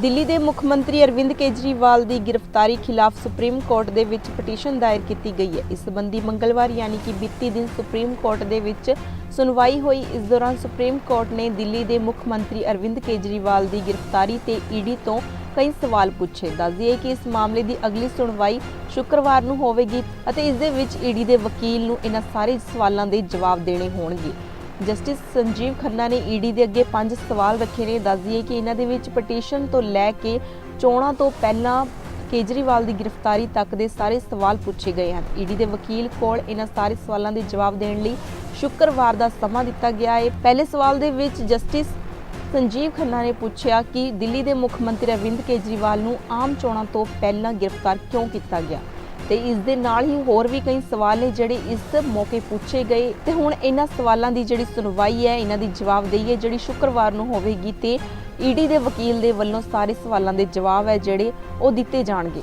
ਦਿੱਲੀ ਦੇ ਮੁੱਖ ਮੰਤਰੀ ਅਰਵਿੰਦ ਕੇਜਰੀਵਾਲ ਦੀ ਗ੍ਰਿਫਤਾਰੀ ਖਿਲਾਫ ਸੁਪਰੀਮ ਕੋਰਟ ਦੇ ਵਿੱਚ ਪਟੀਸ਼ਨ ਦਾਇਰ ਕੀਤੀ ਗਈ ਹੈ। ਇਸ ਸੰਬੰਧੀ ਮੰਗਲਵਾਰ ਯਾਨੀ ਕਿ ਬੀਤੀ ਦਿਨ ਸੁਪਰੀਮ ਕੋਰਟ ਦੇ ਵਿੱਚ ਸੁਣਵਾਈ ਹੋਈ। ਇਸ ਦੌਰਾਨ ਸੁਪਰੀਮ ਕੋਰਟ ਨੇ ਦਿੱਲੀ ਦੇ ਮੁੱਖ ਮੰਤਰੀ ਅਰਵਿੰਦ ਕੇਜਰੀਵਾਲ ਦੀ ਗ੍ਰਿਫਤਾਰੀ ਤੇ ਈਡੀ ਤੋਂ ਕਈ ਸਵਾਲ ਪੁੱਛੇ। ਦੱਸ ਦਈਏ ਕਿ ਇਸ ਮਾਮਲੇ ਦੀ ਅਗਲੀ ਸੁਣਵਾਈ ਸ਼ੁੱਕਰਵਾਰ ਨੂੰ ਹੋਵੇਗੀ ਅਤੇ ਇਸ ਦੇ ਵਿੱਚ ਈਡੀ ਦੇ ਵਕੀਲ ਨੂੰ ਇਹਨਾਂ ਸਾਰੇ ਸਵਾਲਾਂ ਦੇ ਜਵਾਬ ਦੇਣੇ ਹੋਣਗੇ। ਜਸਟਿਸ ਸੰਜੀਵ ਖੰਨਾ ਨੇ ਈਡੀ ਦੇ ਅੱਗੇ ਪੰਜ ਸਵਾਲ ਰੱਖੇ ਨੇ। ਦੱਸ ਦਈਏ ਕਿ ਇਹਨਾਂ ਦੇ ਵਿੱਚ ਪਟੀਸ਼ਨ ਤੋਂ ਲੈ ਕੇ ਚੋਣਾਂ ਤੋਂ ਪਹਿਲਾਂ ਕੇਜਰੀਵਾਲ ਦੀ ਗ੍ਰਿਫਤਾਰੀ ਤੱਕ ਦੇ ਸਾਰੇ ਸਵਾਲ ਪੁੱਛੇ ਗਏ ਹਨ। ਈਡੀ ਦੇ ਵਕੀਲ ਕੋਲ ਇਹਨਾਂ ਸਾਰੇ ਸਵਾਲਾਂ ਦੇ ਜਵਾਬ ਦੇਣ ਲਈ ਸ਼ੁੱਕਰਵਾਰ ਦਾ ਸਮਾਂ ਦਿੱਤਾ ਗਿਆ ਹੈ। ਪਹਿਲੇ ਸਵਾਲ ਦੇ ਵਿੱਚ ਜਸਟਿਸ ਸੰਜੀਵ ਖੰਨਾ ਨੇ ਪੁੱਛਿਆ ਕਿ ਦਿੱਲੀ ਦੇ ਮੁੱਖ ਮੰਤਰੀ ਅਰਵਿੰਦ ਕੇਜਰੀਵਾਲ ਨੂੰ ਆਮ ਚੋਣਾਂ ਤੋਂ ਪਹਿਲਾਂ ਗ੍ਰਿਫਤਾਰ ਕਿਉਂ ਕੀਤਾ ਗਿਆ? ਤੇ ਇਸ ਦੇ ਨਾਲ ਹੀ ਹੋਰ ਵੀ ਕਈ ਸਵਾਲ ਨੇ ਜਿਹੜੇ ਇਸ ਮੌਕੇ ਪੁੱਛੇ ਗਏ। ਤੇ ਹੁਣ ਇਹਨਾਂ ਸਵਾਲਾਂ ਦੀ ਜਿਹੜੀ ਸੁਣਵਾਈ ਹੈ, ਇਹਨਾਂ ਦੀ ਜਵਾਬਦੇਹੀ ਹੈ ਜਿਹੜੀ ਸ਼ੁੱਕਰਵਾਰ ਨੂੰ ਹੋਵੇਗੀ ਤੇ ਈਡੀ ਦੇ ਵਕੀਲ ਦੇ ਵੱਲੋਂ ਸਾਰੇ ਸਵਾਲਾਂ ਦੇ ਜਵਾਬ ਹੈ ਜਿਹੜੇ ਉਹ ਦਿੱਤੇ ਜਾਣਗੇ।